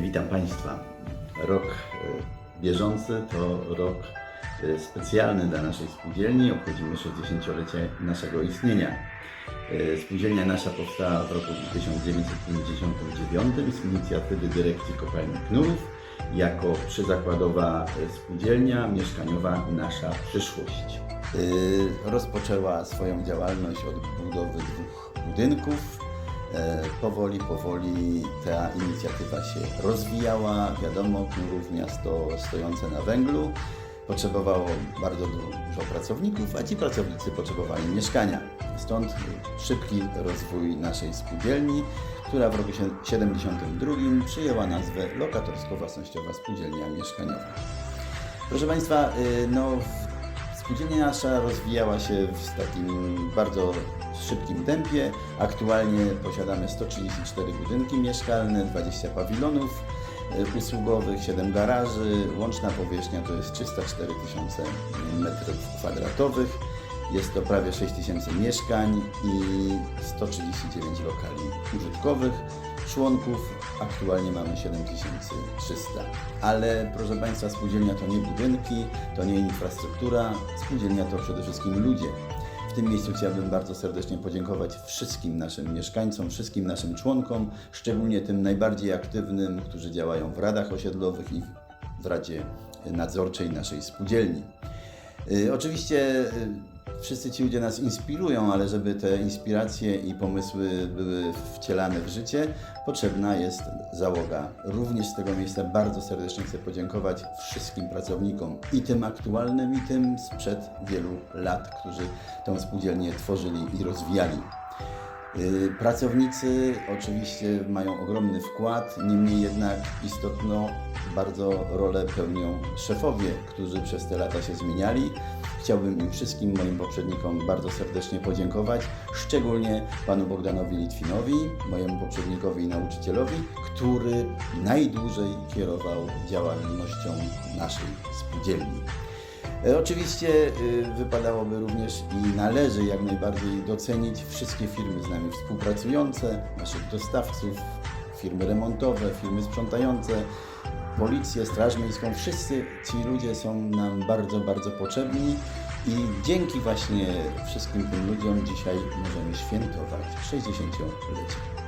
Witam Państwa. Rok e, bieżący to rok e, specjalny dla naszej spółdzielni. Obchodzimy 60-lecie naszego istnienia. E, Spółdzielnia nasza powstała w roku 1959 z inicjatywy dyrekcji kopalni Knurów jako przyzakładowa spółdzielnia mieszkaniowa Nasza Przyszłość. Rozpoczęła swoją działalność od budowy dwóch budynków. E, Powoli, powoli ta inicjatywa się rozwijała. Wiadomo, Knurów miasto stojące na węglu potrzebowało bardzo dużo pracowników, a ci pracownicy potrzebowali mieszkania. Stąd szybki rozwój naszej spółdzielni, która w roku 1972 przyjęła nazwę Lokatorsko-Własnościowa Spółdzielnia Mieszkaniowa. Proszę Państwa, y, no, spółdzielnia nasza rozwijała się w takim bardzo szybkim tempie. Aktualnie posiadamy 134 budynki mieszkalne, 20 pawilonów y, usługowych, 7 garaży. Łączna powierzchnia to jest 304 tysiące metrów kwadratowych. Jest to prawie 6 tysięcy mieszkań i 139 lokali użytkowych. Członków aktualnie mamy 7300. Ale proszę Państwa, spółdzielnia to nie budynki, to nie infrastruktura, spółdzielnia to przede wszystkim ludzie. W tym miejscu chciałbym bardzo serdecznie podziękować wszystkim naszym mieszkańcom, wszystkim naszym członkom, szczególnie tym najbardziej aktywnym, którzy działają w radach osiedlowych i w Radzie Nadzorczej naszej spółdzielni. Y, Oczywiście y, wszyscy ci ludzie nas inspirują, ale żeby te inspiracje i pomysły były wcielane w życie, potrzebna jest załoga. Również z tego miejsca bardzo serdecznie chcę podziękować wszystkim pracownikom, i tym aktualnym, i tym sprzed wielu lat, którzy tę spółdzielnię tworzyli i rozwijali. Y, Pracownicy oczywiście mają ogromny wkład, niemniej jednak istotną bardzo rolę pełnią szefowie, którzy przez te lata się zmieniali. Chciałbym im wszystkim moim poprzednikom bardzo serdecznie podziękować, szczególnie panu Bogdanowi Litwinowi, mojemu poprzednikowi i nauczycielowi, który najdłużej kierował działalnością naszej spółdzielni. E, Oczywiście y, wypadałoby również i należy jak najbardziej docenić wszystkie firmy z nami współpracujące, naszych dostawców, firmy remontowe, firmy sprzątające, policję, straż miejską. Wszyscy ci ludzie są nam bardzo, bardzo potrzebni i dzięki właśnie wszystkim tym ludziom dzisiaj możemy świętować 60-lecie.